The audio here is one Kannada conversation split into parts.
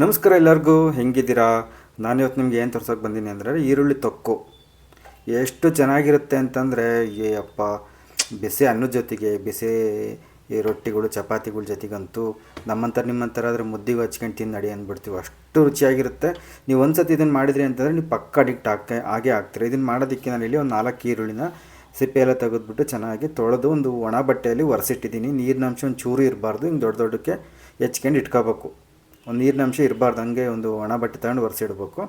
ನಮಸ್ಕಾರ ಎಲ್ಲರಿಗೂ, ಹೆಂಗಿದ್ದೀರಾ? ನಾನು ಇವತ್ತು ನಿಮ್ಗೆ ಏನು ತೋರ್ಸೋಕೆ ಬಂದೀನಿ ಅಂದರೆ, ಈರುಳ್ಳಿ ತೊಕ್ಕು. ಎಷ್ಟು ಚೆನ್ನಾಗಿರುತ್ತೆ ಅಂತಂದರೆ ಅಪ್ಪ ಬಿಸಿ ಅನ್ನದ ಜೊತೆಗೆ, ಬಿಸಿ ಈ ರೊಟ್ಟಿಗಳು, ಚಪಾತಿಗಳ ಜೊತೆಗಂತೂ ನಮ್ಮಂಥರ ನಿಮ್ಮಂಥರ ಆದರೆ ಮುದ್ದಿಗೆ ಹಚ್ಕೊಂಡು ತಿಂದು ನಡಿ ಅಂದ್ಬಿಡ್ತೀವಿ. ಅಷ್ಟು ರುಚಿಯಾಗಿರುತ್ತೆ. ನೀವು ಒಂದು ಸತಿ ಇದನ್ನು ಮಾಡಿದ್ರಿ ಅಂತಂದರೆ, ನೀವು ಪಕ್ಕ ಅಡಿಕ್ಟ್ ಆಗ್ತಾ, ಹಾಗೆ ಆಗ್ತೀರಿ. ಇದನ್ನು ಮಾಡೋದಕ್ಕೆ ನಾನು ಇಲ್ಲಿ ಒಂದು ನಾಲ್ಕು ಈರುಳ್ಳಿನ ಸಿಪ್ಪೆ ಎಲ್ಲ ತೆಗೆದ್ಬಿಟ್ಟು ಚೆನ್ನಾಗಿ ತೊಳೆದು ಒಂದು ಒಣ ಬಟ್ಟೆಯಲ್ಲಿ ಒರೆಸಿಟ್ಟಿದ್ದೀನಿ. ನೀರಿನಂಶ ಒಂದು ಚೂರು ಇರಬಾರ್ದು. ಹಿಂಗೆ ದೊಡ್ಡ ದೊಡ್ಡಕ್ಕೆ ಹೆಚ್ಕೊಂಡು ಇಟ್ಕೋಬೇಕು. ಒಂದು ನೀರಿನ ಅಂಶ ಇರಬಾರ್ದು, ಹಂಗೆ ಒಂದು ಒಣ ಬಟ್ಟೆ ತಗೊಂಡು ಒರೆಸಿಡ್ಬೇಕು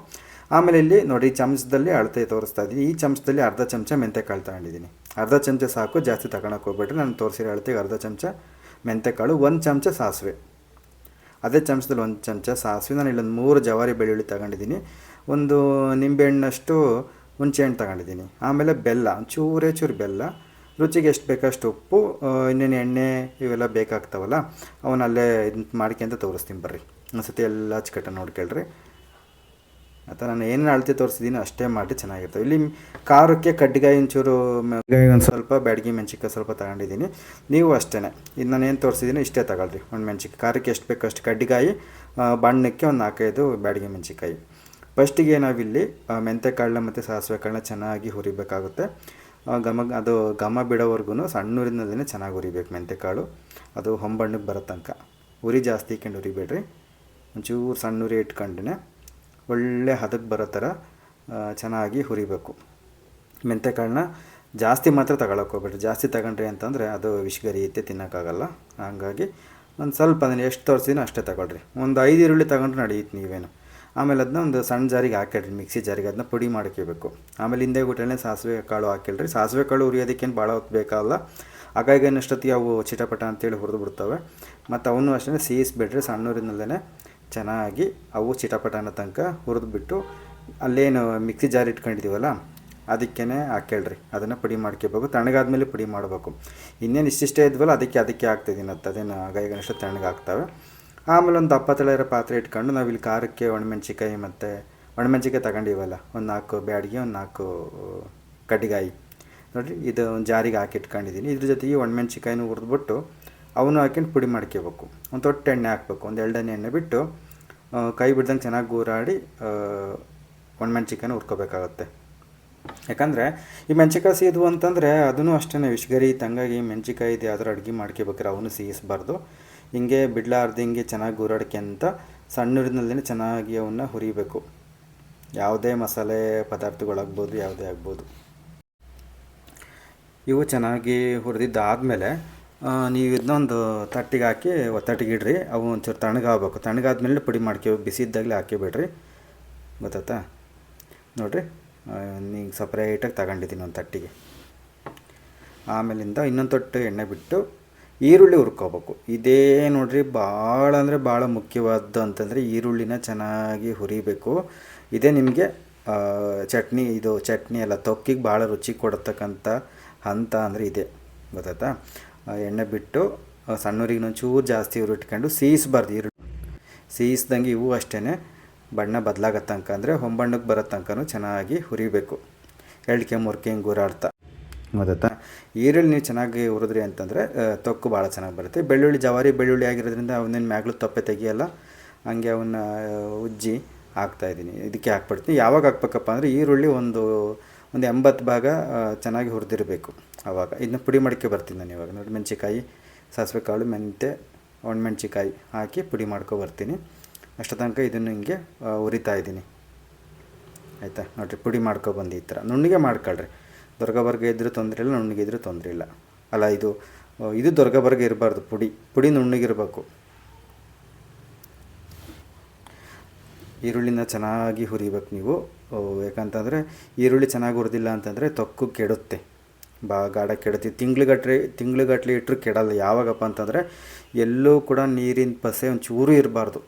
ಆಮೇಲೆ ಇಲ್ಲಿ ನೋಡಿ, ಚಮಚದಲ್ಲಿ ಅಳತೆ ತೋರಿಸ್ತಾ ಇದ್ದೀನಿ. ಈ ಚಮಚದಲ್ಲಿ ಅರ್ಧ ಚಮಚ ಮೆಂತೆಕಾಳು ತಗೊಂಡಿದ್ದೀನಿ. ಅರ್ಧ ಚಮಚ ಸಾಕು, ಜಾಸ್ತಿ ತಗೊಳಕ್ಕೆ ಹೋಗ್ಬಿಟ್ರೆ ನಾನು ತೋರಿಸಿರೋ ಅಳತೆಗೆ ಅರ್ಧ ಚಮಚ ಮೆಂತೆಕಾಳು, ಒಂದು ಚಮಚ ಸಾಸಿವೆ. ಅದೇ ಚಮಚದಲ್ಲಿ ಒಂದು ಚಮಚ ಸಾಸಿವೆ. ನಾನು ಇಲ್ಲೊಂದು ಮೂರು ಜವಾರಿ ಬೆಳ್ಳುಳ್ಳಿ ತಗೊಂಡಿದ್ದೀನಿ. ಒಂದು ನಿಂಬೆಹಣ್ಣಷ್ಟು ಹುಣಸೆಹಣ್ಣು ತಗೊಂಡಿದ್ದೀನಿ. ಆಮೇಲೆ ಬೆಲ್ಲ ಚೂರೇ ಚೂರು ಬೆಲ್ಲ. ರುಚಿಗೆ ಎಷ್ಟು ಬೇಕಷ್ಟು ಉಪ್ಪು ಇನ್ನೇನು ಎಣ್ಣೆ ಇವೆಲ್ಲ ಬೇಕಾಗ್ತಾವಲ್ಲ ಅವನ್ನಲ್ಲೇ ಇದು ಮಾಡ್ಕೊಂತ ತೋರಿಸ್ತೀನಿ ಬರ್ರಿ. ಒಂದ್ಸತಿ ಎಲ್ಲ ಅಚ್ಚುಕಟ್ಟ ನೋಡ್ಕೊಳ್ರಿ ಅಥವಾ ನಾನು ಏನೇನು ಅಳತೆ ತೋರಿಸಿದ್ದೀನಿ ಅಷ್ಟೇ ಮಾಡಿ ಚೆನ್ನಾಗಿರ್ತವೆ ಇಲ್ಲಿ ಖಾರಕ್ಕೆ ಕಡ್ಡಿಗಾಯಿ ಒಂಚೂರು ಒಂದು ಸ್ವಲ್ಪ, ಬ್ಯಾಡ್ಗಿ ಮೆಣಸಿನ್ಕಾಯಿ ಸ್ವಲ್ಪ ತಗೊಂಡಿದ್ದೀನಿ. ನೀವು ಅಷ್ಟೇ ಇದು ನಾನು ಏನು ತೋರಿಸಿದ್ದೀನಿ ಇಷ್ಟೇ ತಗೊಳ್ರಿ. ಒಂದು ಮೆಣಸಿನ್ಕಾಯಿ. ಖಾರಕ್ಕೆ ಎಷ್ಟು ಬೇಕು ಅಷ್ಟು ಕಡ್ಡಿಗಾಯಿ ಬಣ್ಣಕ್ಕೆ ಒಂದು ನಾಲ್ಕೈದು ಬ್ಯಾಡಗಿ ಮೆಣಸಿನ್ಕಾಯಿ. ಫಸ್ಟಿಗೆ ನಾವಿಲ್ಲಿ ಮೆಂತ್ಯ ಕಾಳನ್ನ ಮತ್ತು ಸಾಸಿವೆ ಕಾಳನ್ನ ಚೆನ್ನಾಗಿ ಹುರಿಬೇಕಾಗುತ್ತೆ. ಘಮ, ಅದು ಘಮ ಬಿಡೋವರೆಗೂ ಸಣ್ಣೂರಿನಲ್ಲೇ ಚೆನ್ನಾಗಿ ಹುರಿಬೇಕು ಮೆಂತೆಕಾಳು. ಅದು ಹೊಂಬಣ್ಣಕ್ಕೆ ಬರೋ ತನಕ. ಉರಿ ಜಾಸ್ತಿ ಇಕ್ಕೊಂಡು ಹುರಿಬೇಡ್ರಿ. ಒಂಚೂರು ಸಣ್ಣ ಉರಿ ಇಟ್ಕೊಂಡೇ ಒಳ್ಳೆ ಹದಕ್ಕೆ ಬರೋ ಥರ ಚೆನ್ನಾಗಿ ಹುರಿಬೇಕು. ಮೆಂತೆಕಾಳನ್ನ ಜಾಸ್ತಿ ಮಾತ್ರ ತಗೊಳಕ್ಕೆ ಹೋಗ್ಬೇಡ್ರಿ. ಜಾಸ್ತಿ ತಗೊಂಡ್ರಿ ಅಂತಂದರೆ ಅದು ವಿಷಗರಿಯುತ್ತೆ ತಿನ್ನೋಕ್ಕಾಗಲ್ಲ. ಹಾಗಾಗಿ ಒಂದು ಸ್ವಲ್ಪ ಅದನ್ನು ಎಷ್ಟು ತೋರಿಸಿದ್ನೋ ಅಷ್ಟೇ ತಗೊಳ್ರಿ. ಒಂದು ಐದು ಈರುಳ್ಳಿ ತಗೊಂಡ್ರೆ ನಡೆಯುತ್ತೆ ನೀವೇನು. ಆಮೇಲೆ ಅದನ್ನ ಒಂದು ಸಣ್ಣ ಜಾರಿಗೆ ಹಾಕಿಡ್ರಿ ಮಿಕ್ಸಿ ಜಾರಿಗೆ ಅದನ್ನ ಪುಡಿ ಮಾಡ್ಕೋಬೇಕು ಆಮೇಲೆ ಹಿಂದೆ ಗುಟ್ಟಲೆ ಸಾಸಿವೆ ಕಾಳು ಹಾಕಿಲ್ರಿ ಸಾಸಿವೆ ಕಾಳು ಹುರಿಯೋದಕ್ಕೇನು ಭಾಳ ಹೊತ್ತು ಬೇಕಾಗಲ್ಲ ಹಾಗಾಗಿ ಏನಷ್ಟೊತ್ತಿಗೆ ಅವು ಚಿಟಪಟ ಅಂತೇಳಿ ಹುರಿದು ಬಿಡ್ತವೆ. ಮತ್ತು ಅವನು ಅಷ್ಟೇ ಸೀಯಿಸ್ಬಿಡ್ರಿ ಸಣ್ಣೂರಿನಲ್ಲೇ ಚೆನ್ನಾಗಿ ಅವು ಚಿಟಪಟ ಅನ್ನೋ ತನಕ ಹುರಿದ್ಬಿಟ್ಟು ಅಲ್ಲೇನು ಮಿಕ್ಸಿ ಜಾರ್ ಇಟ್ಕೊಂಡಿದ್ದೀವಲ್ಲ ಅದಕ್ಕೇ ಹಾಕೇಳ್ರಿ ಅದನ್ನು ಪುಡಿ ಮಾಡ್ಕೋಬೇಕು ತಣ್ಣಗಾದ್ಮೇಲೆ ಪುಡಿ ಮಾಡಬೇಕು. ಇನ್ನೇನು ಇಷ್ಟಿಷ್ಟೇ ಇದ್ವಲ್ಲ, ಅದಕ್ಕೆ ಅದಕ್ಕೆ ಹಾಕ್ತಿದ್ದೀನಿ ಅದು ಅದೇನು ಗೈ ತಣ್ಣಗೆ ಆಗ್ತವೆ ಆಮೇಲೆ ಒಂದು ದಪ್ಪ ತಳ ಇರೋ ಪಾತ್ರೆ ಇಟ್ಕೊಂಡು ನಾವು ಇಲ್ಲಿ ಖಾರಕ್ಕೆ ಒಣಮೆಣ್ಸಿಕಾಯಿ ಮತ್ತು ಒಣಮೆಣ್ಸಿಕಾಯಿ ತಗೊಂಡಿವಲ್ಲ, ಒಂದು ನಾಲ್ಕು ಬ್ಯಾಡಿಗೆ, ಒಂದು ನಾಲ್ಕು ಕಡ್ಡಿಗಾಯಿ. ನೋಡಿರಿ, ಇದು ಒಂದು ಜಾರಿಗೆ ಹಾಕಿ ಇಟ್ಕೊಂಡಿದ್ದೀನಿ ಇದ್ರ ಜೊತೆಗೆ ಒಣಮೆಣ್ಸಿಕಾಯಿನೂ ಹುರಿದ್ಬಿಟ್ಟು ಅವನು ಹಾಕೊಂಡು ಪುಡಿ ಮಾಡ್ಕೋಬೇಕು ಒಂದು ತೊಟ್ಟು ಎಣ್ಣೆ ಹಾಕ್ಬೇಕು. ಒಂದು ಎರಡನೇ ಎಣ್ಣೆ ಬಿಟ್ಟು ಕೈ ಬಿಡ್ದಂಗೆ ಚೆನ್ನಾಗಿ ಗೂರಾಡಿ ಒಣ ಒಣಮೆಣ್ಸಿಕಾಯಿನ ಹುರ್ಕೋಬೇಕಾಗತ್ತೆ. ಯಾಕಂದರೆ, ಈ ಮೆಣಸಿಕಾಯಿ ಸೀದ್ವು ಅಂತಂದರೆ ಅದೂ ಅಷ್ಟೇ ವಿಷಗರಿ, ತಂಗಾಗಿ ಮೆಣಸಿಕಾಯಿ ಇದು ಯಾವ್ದಾರು ಅಡುಗೆ ಮಾಡ್ಕೋಬೇಕಾರೆ ಅವನು ಸೀಯಿಸಬಾರ್ದು ಹಿಂಗೆ ಬಿಡ್ಲಾರ್ದು ಹಿಂಗೆ ಚೆನ್ನಾಗಿ ಗೂರಾಡ್ಕೊಂತ ಸಣ್ಣೂರಿನಲ್ಲೇ ಚೆನ್ನಾಗಿ ಅವನ್ನ ಹುರಿಬೇಕು. ಯಾವುದೇ ಮಸಾಲೆ ಪದಾರ್ಥಗಳಾಗ್ಬೋದು, ಯಾವುದೇ ಆಗ್ಬೋದು. ಇವು ಚೆನ್ನಾಗಿ ಹುರಿದಿದ್ದಾದಮೇಲೆ ನೀವು ಇದನ್ನೊಂದು ತಟ್ಟಿಗೆ ಹಾಕಿ ಒತ್ತಟ್ಟಿಗೆ ಇಡ್ರಿ. ಅವು ಒಂಚೂರು ತಣ್ಣಗಾಗಬೇಕು. ತಣ್ಣಗಾದ್ಮೇಲೆ ಪುಡಿ ಮಾಡ್ಕೋ, ಬಿಸಿ ಇದ್ದಾಗಲೇ ಹಾಕಿಬಿಡ್ರಿ ಗೊತ್ತಾಯ್ತಾ? ನೋಡಿರಿ. ಈಗ ಸಪ್ರೇಟಾಗಿ ತಗೊಂಡಿದ್ದೀನಿ ಒಂದು ತಟ್ಟಿಗೆ. ಆಮೇಲಿಂದ ಇನ್ನೊಂದು ತೊಟ್ಟು ಎಣ್ಣೆ ಬಿಟ್ಟು ಈರುಳ್ಳಿ ಹುರ್ಕೋಬೇಕು. ಇದೇ ನೋಡಿರಿ, ಭಾಳ ಅಂದರೆ ಭಾಳ ಮುಖ್ಯವಾದ್ದು ಅಂತಂದರೆ ಈರುಳ್ಳಿನ ಚೆನ್ನಾಗಿ ಹುರಿಬೇಕು. ಇದೇ ನಿಮಗೆ ಚಟ್ನಿ, ಇದು ಚಟ್ನಿ ಎಲ್ಲ ತೊಕ್ಕಿಗೆ ಭಾಳ ರುಚಿ ಕೊಡತಕ್ಕಂಥ ಹಂತ ಅಂದರೆ ಇದೆ. ಗೊತ್ತಾಯ್ತಾ? ಎಣ್ಣೆ ಬಿಟ್ಟು ಸಣ್ಣವ್ರಿಗೆ ಒಂಚೂರು ಜಾಸ್ತಿ ಉರಿಟ್ಕೊಂಡು ಸೀಸ್ಬಾರ್ದು ಈರುಳ್ಳಿ ಸೀಸ್ದಂಗೆ ಇವು ಅಷ್ಟೇ ಬಣ್ಣ ಬದಲಾಗೋ ತನಕ ಅಂದರೆ ಹೊಂಬಣ್ಣಕ್ಕೆ ಬರೋ ತನಕನೂ ಚೆನ್ನಾಗಿ ಹುರಿಬೇಕು. ಎಳ್ಕೆ ಮುರ್ಕೆ ಹಿಂಗೆ ಗುರಾಡ್ತ. ಗೊತ್ತಾ ಈರುಳ್ಳಿ ನೀವು ಚೆನ್ನಾಗಿ ಹುರಿದ್ರಿ ಅಂತಂದರೆ ತೊಕ್ಕು ಭಾಳ ಚೆನ್ನಾಗಿ ಬರುತ್ತೆ. ಬೆಳ್ಳುಳ್ಳಿ ಜವಾರಿ ಬೆಳ್ಳುಳ್ಳಿ ಆಗಿರೋದ್ರಿಂದ ಅವನೇನು ಮ್ಯಾಗ್ಲು ತೊಪ್ಪೆ ತೆಗಿಯಲ್ಲ, ಹಂಗೆ ಅವನ್ನ ಉಜ್ಜಿ ಹಾಕ್ತಾಯಿದ್ದೀನಿ ಇದಕ್ಕೆ ಹಾಕ್ಬಿಡ್ತೀನಿ. ಯಾವಾಗ ಹಾಕ್ಬೇಕಪ್ಪ ಅಂದರೆ ಈರುಳ್ಳಿ ಒಂದು ಒಂದು ಎಂಬತ್ತು ಭಾಗ ಚೆನ್ನಾಗಿ ಹುರಿದಿರಬೇಕು ಆವಾಗ ಇದನ್ನ ಪುಡಿ ಮಾಡ್ಕೊ ಬರ್ತೀನಿ ನಾನು ಇವಾಗ. ನೋಡಿ ಮೆಣಸಿಕಾಯಿ ಸಾಸಿವೆ ಕಾಳು ಮೆಂತೆ ಒಣಮೆಣ್ಸಿಕಾಯಿ ಹಾಕಿ ಪುಡಿ ಮಾಡ್ಕೊ ಬರ್ತೀನಿ. ಅಷ್ಟು ತನಕ ಇದನ್ನು ಹಿಂಗೆ ಉರಿತಾ ಇದ್ದೀನಿ. ಆಯಿತಾ? ನೋಡಿರಿ, ಪುಡಿ ಮಾಡ್ಕೊ ಬಂದು ಈ ಥರ. ನುಣ್ಣಗೆ ಮಾಡ್ಕೊಳ್ರಿ. ದೊರ್ಗಬರ್ಗ ಇದ್ದರೂ ತೊಂದರೆ ಇಲ್ಲ, ನುಣ್ಣಿಗೆ ಇದ್ದರೂ ತೊಂದರೆ ಇಲ್ಲ. ಅಲ್ಲ, ಇದು ಇದು ದೊರ್ಗಬರ್ಗ ಇರಬಾರ್ದು, ಪುಡಿ. ಪುಡಿ ನುಣ್ಣಗಿರಬೇಕು ಈರುಳ್ಳಿನ ಚೆನ್ನಾಗಿ ಹುರಿಬೇಕು ನೀವು. ಯಾಕಂತಂದರೆ ಈರುಳ್ಳಿ ಚೆನ್ನಾಗಿ ಹುರಿದಿಲ್ಲ ಅಂತಂದರೆ ತೊಕ್ಕು ಕೆಡುತ್ತೆ. ಬಾ, ಗಾಢ ಕೆಡುತ್ತೆ. ತಿಂಗ್ಳುಗಟ್ಲೆ ತಿಂಗ್ಳುಗಟ್ಲೆ ಇಟ್ಟರು ಕೆಡಲ್ಲ. ಯಾವಾಗಪ್ಪ ಅಂತಂದರೆ ಎಲ್ಲೂ ಕೂಡ ನೀರಿನ ಪಸೆ ಒಂಚೂರು ಚೂರು ಇರಬಾರ್ದು.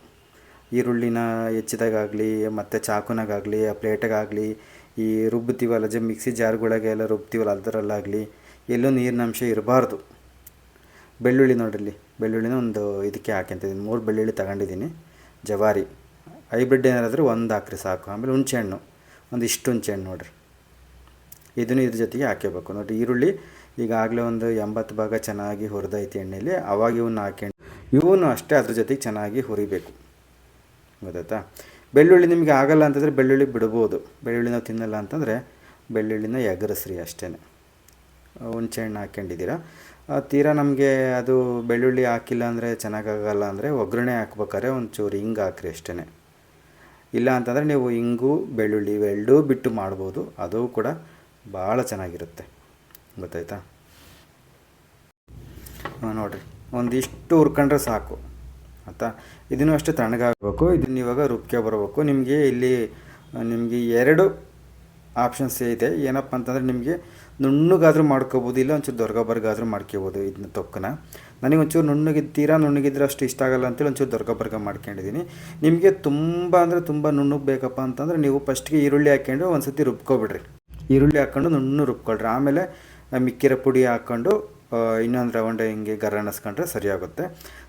ಈರುಳ್ಳಿನ ಹೆಚ್ಚಿದಾಗಲಿ ಮತ್ತು ಚಾಕುನಾಗಾಗಲಿ, ಆ ಪ್ಲೇಟಾಗಲಿ ಈ ರುಬ್ಬುತ್ತೀವಲ್ಲ, ಜ ಮಿಕ್ಸಿ ಜಾರ್ಗಳಾಗೆ ಎಲ್ಲ ರುಬ್ತೀವಲ್ಲ, ಅದರಲ್ಲಾಗಲಿ ಎಲ್ಲೂ ನೀರಿನ ಅಂಶ ಇರಬಾರ್ದು. ಬೆಳ್ಳುಳ್ಳಿ ನೋಡಿಲಿ ಬೆಳ್ಳುಳ್ಳಿನ ಒಂದು ಇದಕ್ಕೆ ಹಾಕ್ಯಂತಿದ್ದೀನಿ. ಮೂರು ಬೆಳ್ಳುಳ್ಳಿ ತಗೊಂಡಿದ್ದೀನಿ. ಜವಾರಿ. ಹೈಬ್ರಿಡ್ ಏನಾರಾದರೂ ಒಂದು ಹಾಕ್ರಿ ಸಾಕು. ಆಮೇಲೆ ಹುಣಸೆಹಣ್ಣು. ಒಂದು ಇಷ್ಟು ಹುಣಸೆಹಣ್ಣು ನೋಡಿರಿ. ಇದನ್ನು ಇದ್ರ ಜೊತೆಗೆ ಹಾಕ್ಕೋಬೇಕು ನೋಡಿರಿ, ಈರುಳ್ಳಿ ಈಗಾಗಲೇ ಒಂದು ಎಂಬತ್ತು ಭಾಗ ಚೆನ್ನಾಗಿ ಹುರಿದೈತಿ ಎಣ್ಣೆಯಲ್ಲಿ ಅವಾಗ ಇವನ್ನ ಹಾಕೊಂಡು ಇವನು ಅಷ್ಟೇ ಅದ್ರ ಜೊತೆಗೆ ಚೆನ್ನಾಗಿ ಹುರಿಬೇಕು. ಗೊತ್ತಾಯ್ತಾ? ಬೆಳ್ಳುಳ್ಳಿ ನಿಮಗೆ ಆಗಲ್ಲ ಅಂತಂದರೆ ಬೆಳ್ಳುಳ್ಳಿ ಬಿಡ್ಬೋದು. ಬೆಳ್ಳುಳ್ಳಿ ನಾವು ತಿನ್ನಲ್ಲ ಅಂತಂದರೆ ಬೆಳ್ಳುಳ್ಳಿನ ಎಗರಿಸ್ರಿ ಅಷ್ಟೇ ಹುಣ್ಸೆ ಹಣ್ಣು ಹಾಕ್ಕೊಂಡಿದ್ದೀರಾ ತೀರಾ ನಮಗೆ ಅದು ಬೆಳ್ಳುಳ್ಳಿ ಹಾಕಿಲ್ಲ ಅಂದರೆ ಚೆನ್ನಾಗಾಗಲ್ಲ ಅಂದರೆ ಒಗ್ಗರಣೆ ಹಾಕ್ಬೇಕಾದ್ರೆ ಒಂಚೂರು ಹಿಂಗೆ ಹಾಕ್ರಿ ಅಷ್ಟೇ ಇಲ್ಲ ಅಂತಂದರೆ ನೀವು ಇಂಗು, ಬೆಳ್ಳುಳ್ಳಿ ಇವೆರಡೂ ಬಿಟ್ಟು ಮಾಡ್ಬೋದು. ಅದು ಕೂಡ ಭಾಳ ಚೆನ್ನಾಗಿರುತ್ತೆ. ಗೊತ್ತಾಯ್ತಾ? ನೋಡಿರಿ. ಒಂದಿಷ್ಟು ಹುರ್ಕೊಂಡ್ರೆ ಸಾಕು. ಆಯಿತಾ? ಇದನ್ನು ಅಷ್ಟೇ ತಣ್ಣಗಾಗಬೇಕು ಇದನ್ನು ಇವಾಗ ರುಬ್ಕೆ ಬರಬೇಕು. ನಿಮಗೆ ಇಲ್ಲಿ, ನಿಮಗೆ ಎರಡು ಆಪ್ಷನ್ಸ್ ಇದೆ. ಏನಪ್ಪ ಅಂತಂದರೆ ನಿಮಗೆ ನುಣ್ಣಗಾದರೂ ಮಾಡ್ಕೋಬೋದು, ಇಲ್ಲ ಒಂಚೂರು ದೊರ್ಗಬರ್ಗಾದರೂ ಮಾಡ್ಕೋಬೋದು ಇದನ್ನ ತೊಕ್ಕನ. ನನಗೆ ಒಂಚೂರು ನುಣ್ಣಗೆ ತೀರಾ ನುಣ್ಣಗಿದ್ರೆ ಅಷ್ಟು ಇಷ್ಟ ಆಗಲ್ಲ ಅಂತೇಳಿ ಒಂಚೂರು ದೊರ್ಗಬರ್ಗ ಮಾಡ್ಕೊಂಡಿದ್ದೀನಿ. ನಿಮಗೆ ತುಂಬ ಅಂದರೆ ತುಂಬ ನುಣ್ಣಗೆ ಬೇಕಪ್ಪ ಅಂತಂದರೆ ನೀವು ಫಸ್ಟ್ಗೆ ಈರುಳ್ಳಿ ಹಾಕ್ಕೊಂಡು ಒಂದು ಸತಿ ರುಬ್ಕೊಬಿಡ್ರಿ. ಈರುಳ್ಳಿ ಹಾಕ್ಕೊಂಡು ನುಣ್ಣು ರುಬ್ಕೊಳ್ರಿ. ಆಮೇಲೆ ಮಿಕ್ಕಿರ ಪುಡಿ ಹಾಕ್ಕೊಂಡು ಇನ್ನೊಂದು ರೌಂಡ್ ಹಿಂಗೆ ಗರ ಅನ್ನಿಸ್ಕೊಂಡ್ರೆ ಸರಿಯಾಗುತ್ತೆ.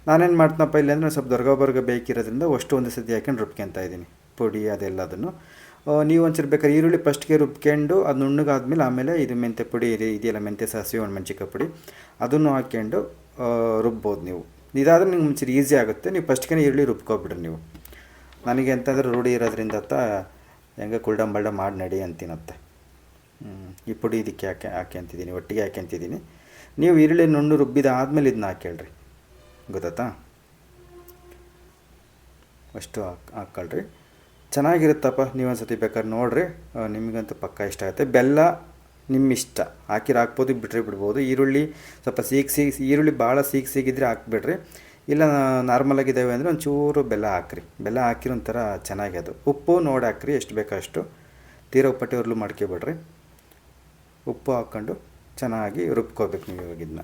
ನಾನೇನು ಮಾಡ್ತೀನಪ್ಪ ಇಲ್ಲಿ ಅಂದರೆ ಸ್ವಲ್ಪ ದೊರ್ಗಬರ್ಗ ಬೇಕಿರೋದ್ರಿಂದ ಅಷ್ಟು ಒಂದು ಸತಿ ಹಾಕೊಂಡು ರುಬ್ಕೊತಾ ಇದ್ದೀನಿ. ಪುಡಿ ಅದೆಲ್ಲದನ್ನು. ನೀವು ಒಂಚೂರು ಬೇಕಾದ್ರೆ ಈರುಳ್ಳಿ ಫಸ್ಟ್ಗೆ ರುಬ್ಕೊಂಡು ಅದು ನುಣ್ಣಗಾದ್ಮೇಲೆ ಆಮೇಲೆ ಇದು ಮೆಂತ್ಯ ಪುಡಿ ಇದೆ, ಇದೆಯಲ್ಲ ಮೆಂತ್ಯ ಸಾಸಿವೆ ಒಣಮೆಣ್ಸಿಕಾಯಿ ಪುಡಿ. ಅದನ್ನು ಹಾಕ್ಕೊಂಡು ರುಬ್ಬೋದು ನೀವು. ಇದಾದ್ರೆ ನಿಮ್ಗೆ ಮುಂಚೆ ಈಸಿ ಆಗುತ್ತೆ. ನೀವು ಫಸ್ಟ್ಗೆ ಈರುಳ್ಳಿ ರುಬ್ಕೊಬಿಡ್ರಿ ನೀವು. ನನಗೆ ಅಂತಂದ್ರೆ ರೂಢಿ ಇರೋದ್ರಿಂದ ಅತ್ತ ಹೆಂಗೆ ಕುಲ್ಡಮ್ ಬಲ್ಡ ಮಾಡಿ ನಡಿ ಅಂತೀನತ್ತೆ. ಈ ಪುಡಿ ಇದಕ್ಕೆ ಹಾಕಿ ಹಾಕ್ಯಂತಿದ್ದೀನಿ ಒಟ್ಟಿಗೆ ಹಾಕ್ಯಂತಿದ್ದೀನಿ ನೀವು ಈರುಳ್ಳಿ ನುಣ್ಣು ರುಬ್ಬಿದ ಆದಮೇಲೆ ಇದನ್ನ ಹಾಕೇಳ್ರಿ ಗೊತ್ತಾ ಅಷ್ಟು ಹಾಕಿ, ಹಾಕ್ಕೊಳ್ರಿ. ಚೆನ್ನಾಗಿರುತ್ತಪ್ಪ ನೀವು ಒಂದು ಸತಿ ಬೇಕಾದ್ರೆ ನೋಡಿರಿ. ನಿಮಗಂತೂ ಪಕ್ಕ ಇಷ್ಟ ಆಗುತ್ತೆ. ಬೆಲ್ಲ ನಿಮ್ಮ ಇಷ್ಟ ಹಾಕಿರ ಹಾಕ್ಬೋದು ಬಿಟ್ಟರೆ ಬಿಡ್ಬೋದು. ಈರುಳ್ಳಿ ಸ್ವಲ್ಪ ಸೀಕ್ ಸೀಕ್ ಈರುಳ್ಳಿ ಭಾಳ ಸೀಕ್ ಸೀಗಿದ್ರೆ ಹಾಕ್ಬಿಡ್ರಿ. ಇಲ್ಲ ನಾರ್ಮಲಾಗಿದ್ದಾವೆ ಅಂದರೆ ಒಂಚೂರು ಬೆಲ್ಲ ಹಾಕ್ರಿ. ಬೆಲ್ಲ ಹಾಕಿರೋ ಒಂಥರ ಚೆನ್ನಾಗಿ ಅದು. ಉಪ್ಪು ನೋಡಿ ಹಾಕ್ರಿ, ಎಷ್ಟು ಬೇಕೋ ಅಷ್ಟು. ತೀರಾ ಉಪ್ಪಟ್ಟೆ ಮಾಡ್ಕೊಬೇಡ್ರಿ. ಉಪ್ಪು ಹಾಕ್ಕೊಂಡು ಚೆನ್ನಾಗಿ ರುಬ್ಕೋಬೇಕು ನೀವು ಇವಾಗ ಇದನ್ನ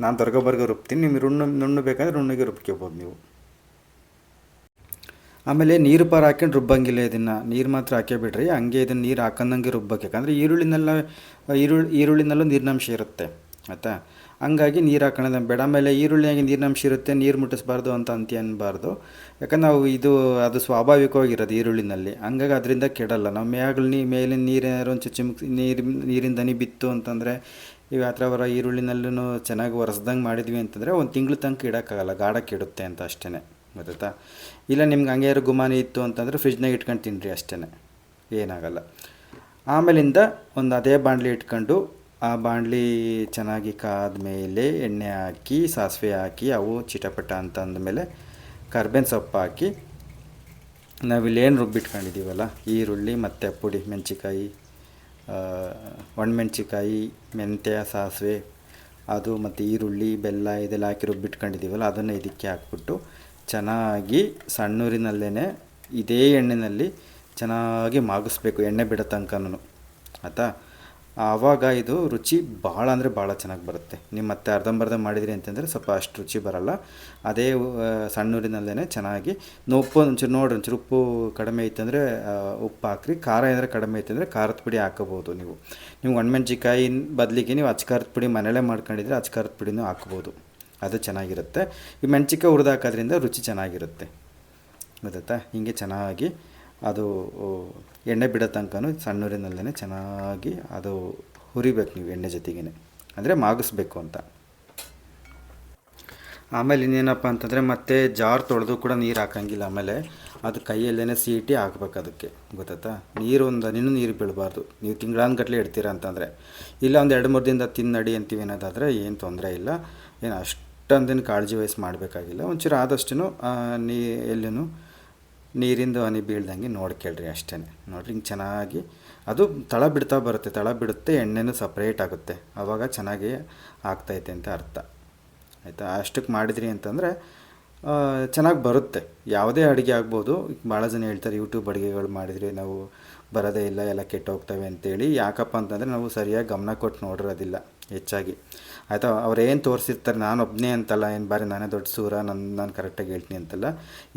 ನಾನು ದೊರ್ಗಬರ್ಗ ರುಬ್ತೀನಿ. ನಿಮ್ಗೆ ರುಣ್ಣು, ನುಣ್ಣು ಬೇಕಂದ್ರೆ ನುಣ್ಣಗೆ ರುಬ್ಕೋಬೋದು ನೀವು. ಆಮೇಲೆ ನೀರು ಪಾರ ಹಾಕೊಂಡು ರುಬ್ಬಂಗಿಲ್ಲ ಇದನ್ನು. ನೀರು ಮಾತ್ರ ಹಾಕೇ ಬಿಡ್ರಿ. ಹಂಗೆ ಇದನ್ನು ನೀರು ಹಾಕೊಂಡಂಗೆ ರುಬ್ಬಕ್ಕೆ. ಯಾಕಂದರೆ ಈರುಳ್ಳಿನೆಲ್ಲ, ಈರುಳ್ಳಿ, ಈರುಳ್ಳಿನಲ್ಲೂ ನೀರಿನಂಶ ಇರುತ್ತೆ. ಆಯಿತಾ? ಹಂಗಾಗಿ ನೀರು ಹಾಕೊಳ್ಳೋದು ಬೇಡ. ಆಮೇಲೆ ಈರುಳ್ಳಿಯಾಗಿ ನೀರಿನಂಶ ಇರುತ್ತೆ, ನೀರು ಮುಟ್ಟಿಸ್ಬಾರ್ದು ಅಂತ ಅಂತ ಅನ್ನಬಾರ್ದು ಯಾಕಂದ್ರೆ ನಾವು ಇದು, ಅದು ಸ್ವಾಭಾವಿಕವಾಗಿರೋದು ಈರುಳ್ಳಿನಲ್ಲಿ. ಹಂಗಾಗಿ ಅದರಿಂದ ಕೆಡಲ್ಲ. ನಾವು ಮೇಗಲ್ ನೀ ಮೇಲಿನ ನೀರು ಒಂದು ಚಿಮ್ಕ್ ನೀರು ನೀರಿನ ದನಿ ಬಿತ್ತು ಅಂತಂದರೆ ಈಗ ಆ ಥರ ಬರೋ ಈರುಳ್ಳಿನಲ್ಲೂ ಚೆನ್ನಾಗಿ ಒರೆಸ್ದಂಗೆ ಮಾಡಿದ್ವಿ ಅಂತಂದರೆ ಒಂದು ತಿಂಗಳು ತನಕ ಇಡೋಕ್ಕಾಗಲ್ಲ. ಗಾಢಕ್ಕೆ ಇಡುತ್ತೆ ಅಂತ ಅಷ್ಟೇ ಗೊತ್ತಾಯ್ತಾ ಇಲ್ಲ, ನಿಮ್ಗೆ ಹಂಗೆ ಯಾರು ಗುಮಾನಿ ಇತ್ತು ಅಂತಂದರೆ ಫ್ರಿಜ್ನಾಗ ಇಟ್ಕೊಂಡು ತಿನ್ನಿರಿ ಅಷ್ಟೇ ಏನಾಗಲ್ಲ. ಆಮೇಲಿಂದ ಒಂದು ಅದೇ ಬಾಣಲಿ ಇಟ್ಕೊಂಡು ಆ ಬಾಣಲಿ ಚೆನ್ನಾಗಿ ಕಾದ ಮೇಲೆ ಎಣ್ಣೆ ಹಾಕಿ, ಸಾಸಿವೆ ಹಾಕಿ, ಅವು ಚಿಟಪಟ ಅಂತ ಅಂದಮೇಲೆ ಕರ್ಬೇವಿನ ಸೊಪ್ಪು ಹಾಕಿ, ನಾವಿಲ್ಲೇನು ರುಬ್ಬಿಟ್ಕೊಂಡಿದ್ದೀವಲ್ಲ ಈರುಳ್ಳಿ, ಮತ್ತು ಪುಡಿ ಮೆಣಸಿಕಾಯಿ ಒಣಮೆಣ್ಸಿಕಾಯಿ ಮೆಂತ್ಯ, ಸಾಸಿವೆ, ಅದು ಮತ್ತು ಈರುಳ್ಳಿ, ಬೆಲ್ಲ ಇದೆಲ್ಲ ಹಾಕಿ ರುಬ್ಬಿಟ್ಕೊಂಡಿದ್ದೀವಲ್ಲ ಅದನ್ನು ಇದಕ್ಕೆ ಹಾಕ್ಬಿಟ್ಟು ಚೆನ್ನಾಗಿ ಸಣ್ಣೂರಿನಲ್ಲೇ ಇದೇ ಎಣ್ಣೆಯಲ್ಲಿ ಚೆನ್ನಾಗಿ ಮಾಗಿಸ್ಬೇಕು, ಎಣ್ಣೆ ಬಿಡೋ ತನಕನೂ ಆಯಿತಾ? ಆವಾಗ ಇದು ರುಚಿ ಭಾಳ ಅಂದರೆ ಭಾಳ ಚೆನ್ನಾಗಿ ಬರುತ್ತೆ. ನೀವು ಮತ್ತೆ ಅರ್ಧಂಬರ್ಧ ಮಾಡಿದಿರಿ ಅಂತಂದರೆ ಸ್ವಲ್ಪ ಅಷ್ಟು ರುಚಿ ಬರಲ್ಲ. ಅದೇ ಸಣ್ಣೂರಿನಲ್ಲೇ ಚೆನ್ನಾಗಿ ಉಪ್ಪು ಒಂಚೂರು ನೋಡ್ರಿ, ಒಂಚೂರು ಉಪ್ಪು ಕಡಿಮೆ ಇತ್ತಂದರೆ ಉಪ್ಪು ಹಾಕ್ರಿ. ಖಾರ ಏನಾದ್ರೆ ಕಡಿಮೆ ಇತ್ತಂದರೆ ಖಾರದ ಪುಡಿ ಹಾಕೋಬೋದು ನೀವು. ನೀವು ಒಣಮೆಣ್ಸಿಕಾಯಿ ಬದಲಿಗೆ ನೀವು ಅಚ್ಕಾರದ ಪುಡಿ ಮನೇಲೇ ಮಾಡ್ಕೊಂಡಿದ್ರೆ ಅಚ್ಕಾರದ ಪುಡಿನೂ ಹಾಕ್ಬೋದು. ಅದು ಚೆನ್ನಾಗಿರುತ್ತೆ. ಈ ಮೆಣಸಿಕಾಯಿ ಹುರಿದು ಹಾಕೋದ್ರಿಂದ ರುಚಿ ಚೆನ್ನಾಗಿರುತ್ತೆ. ಗೊತ್ತಾಯ್ತಾ? ಹೀಗೆ ಚೆನ್ನಾಗಿ ಅದು ಎಣ್ಣೆ ಬಿಡೋ ತನಕನೂ ಸಣ್ಣೂರಿನಲ್ಲೇ ಚೆನ್ನಾಗಿ ಅದು ಹುರಿಬೇಕು ನೀವು ಎಣ್ಣೆ ಜೊತೆಗೇ ಅಂದರೆ ಮಾಗಿಸ್ಬೇಕು ಅಂತ. ಆಮೇಲೆ ಇನ್ನೇನಪ್ಪ ಅಂತಂದರೆ ಮತ್ತೆ ಜಾರ್ ತೊಳೆದು ಕೂಡ ನೀರು ಹಾಕಂಗಿಲ್ಲ ಆಮೇಲೆ ಅದು ಕೈಯಲ್ಲೇ ಸೀಟಿ ಹಾಕ್ಬೇಕು ಅದಕ್ಕೆ. ಗೊತ್ತಾಯ್ತಾ? ನೀರು ಒಂದು ನಿನ್ನ ನೀರು ಬೀಳಬಾರ್ದು. ನೀವು ತಿಂಗಳಾನ್ಗಟ್ಲೆ ಇಡ್ತೀರಾ ಅಂತಂದರೆ. ಇಲ್ಲ ಒಂದು ಎರಡು ಮೂರು ದಿನದ ತಿನ್ನಡಿ ಅಂತೀವಿ ಅನ್ನೋದಾದರೆ ಏನು ತೊಂದರೆ ಇಲ್ಲ. ಏನು ಅಷ್ಟೊಂದೇನು ಕಾಳಜಿ ವಹಿಸಿ ಮಾಡಬೇಕಾಗಿಲ್ಲ. ಒಂಚೂರು ಆದಷ್ಟು ನೀ ಎಲ್ಲೂ ನೀರಿಂದು ಹನಿ ಬೀಳ್ದಂಗೆ ನೋಡ್ಕೊಳ್ರಿ ಅಷ್ಟೇ ನೋಡ್ರಿ ಹಿಂಗೆ ಚೆನ್ನಾಗಿ ಅದು ತಳ ಬಿಡ್ತಾ ಬರುತ್ತೆ. ತಳ ಬಿಡುತ್ತೆ, ಎಣ್ಣೆನೂ ಸಪ್ರೇಟ್ ಆಗುತ್ತೆ. ಆವಾಗ ಚೆನ್ನಾಗಿ ಆಗ್ತೈತೆ ಅಂತ ಅರ್ಥ. ಆಯಿತಾ? ಅಷ್ಟಕ್ಕೆ ಮಾಡಿದ್ರಿ ಅಂತಂದರೆ ಚೆನ್ನಾಗಿ ಬರುತ್ತೆ. ಯಾವುದೇ ಅಡುಗೆ ಆಗ್ಬೋದು. ಭಾಳ ಜನ ಹೇಳ್ತಾರೆ ಯೂಟ್ಯೂಬ್ ಅಡುಗೆಗಳು ಮಾಡಿದರೆ ನಾವು ಬರೋದೇ ಇಲ್ಲ, ಎಲ್ಲ ಕೆಟ್ಟೋಗ್ತವೆ ಅಂತೇಳಿ. ಯಾಕಪ್ಪ ಅಂತಂದರೆ ನಾವು ಸರಿಯಾಗಿ ಗಮನ ಕೊಟ್ಟು ನೋಡಿರೋದಿಲ್ಲ ಹೆಚ್ಚಾಗಿ. ಆಯಿತಾ? ಅವ್ರೇನು ತೋರಿಸಿರ್ತಾರೆ, ನಾನು ಒಬ್ಬನೇ ಅಂತಲ್ಲ, ಏನು ಬಾರಿ ನಾನೇ ದೊಡ್ಡ ಸೂರ ನನ್ನ ನಾನು ಕರೆಕ್ಟಾಗಿ ಹೇಳ್ತೀನಿ ಅಂತಲ್ಲ,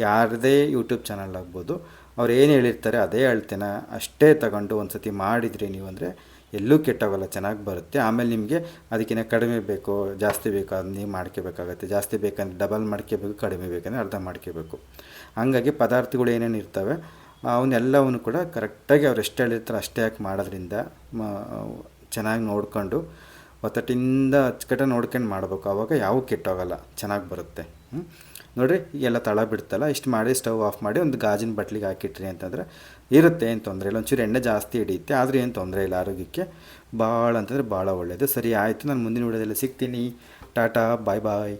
ಯಾರದೇ ಯೂಟ್ಯೂಬ್ ಚಾನಲ್ ಆಗ್ಬೋದು. ಅವ್ರು ಏನು ಹೇಳಿರ್ತಾರೆ, ಅದೇ ಹೇಳ್ತೇನೆ. ಅಷ್ಟೇ ತಗೊಂಡು ಒಂದು ಸತಿ ಮಾಡಿದ್ರಿ ನೀವು ಅಂದರೆ ಎಲ್ಲೂ ಕೆಟ್ಟೋಗಲ್ಲ ಚೆನ್ನಾಗಿ ಬರುತ್ತೆ. ಆಮೇಲೆ ನಿಮಗೆ ಅದಕ್ಕಿಂತ ಕಡಿಮೆ ಬೇಕು, ಜಾಸ್ತಿ ಬೇಕು ಅದು ನೀವು ಮಾಡ್ಕೋಬೇಕಾಗತ್ತೆ. ಜಾಸ್ತಿ ಬೇಕಂದ್ರೆ ಡಬಲ್ ಮಾಡ್ಕೋಬೇಕು, ಕಡಿಮೆ ಬೇಕಂದರೆ ಅರ್ಧ ಮಾಡ್ಕೋಬೇಕು. ಹಂಗಾಗಿ ಪದಾರ್ಥಗಳು ಏನೇನು ಇರ್ತವೆ, ಅವನ್ನೆಲ್ಲವನ್ನು ಕೂಡ ಕರೆಕ್ಟಾಗಿ ಅವ್ರು ಎಷ್ಟು ಹೇಳಿರ್ತಾರೆ ಅಷ್ಟೇ ಯಾಕೆ ಮಾಡೋದ್ರಿಂದ ಚೆನ್ನಾಗಿ ನೋಡ್ಕೊಂಡು ಒತ್ತಟ್ಟಿಂದ ಅಚ್ಚುಕಟ್ಟ ನೋಡ್ಕೊಂಡು ಮಾಡಬೇಕು. ಆವಾಗ ಯಾವ ಕೆಟ್ಟೋಗಲ್ಲ. ಚೆನ್ನಾಗಿ ಬರುತ್ತೆ. ನೋಡಿರಿ ಎಲ್ಲ ತಳ ಬಿಡ್ತಲ್ಲ, ಇಷ್ಟು ಮಾಡಿ ಸ್ಟವ್ ಆಫ್ ಮಾಡಿ ಒಂದು ಗಾಜಿನ ಬಟ್ಲಿಗೆ ಹಾಕಿಟ್ರಿ ಅಂತಂದರೆ ಇರುತ್ತೆ, ಏನು ತೊಂದರೆ ಇಲ್ಲ. ಒಂಚೂರು ಎಣ್ಣೆ ಜಾಸ್ತಿ ಹಿಡಿಯುತ್ತೆ, ಆದರೆ ಏನು ತೊಂದರೆ ಇಲ್ಲ ಆರೋಗ್ಯಕ್ಕೆ. ಭಾಳ ಅಂತಂದರೆ ಭಾಳ ಒಳ್ಳೆಯದು ಸರಿ, ಆಯಿತು. ನಾನು ಮುಂದಿನ ವಿಡಿಯೋದಲ್ಲಿ ಸಿಗ್ತೀನಿ. ಟಾಟಾ, ಬಾಯ್ ಬಾಯ್.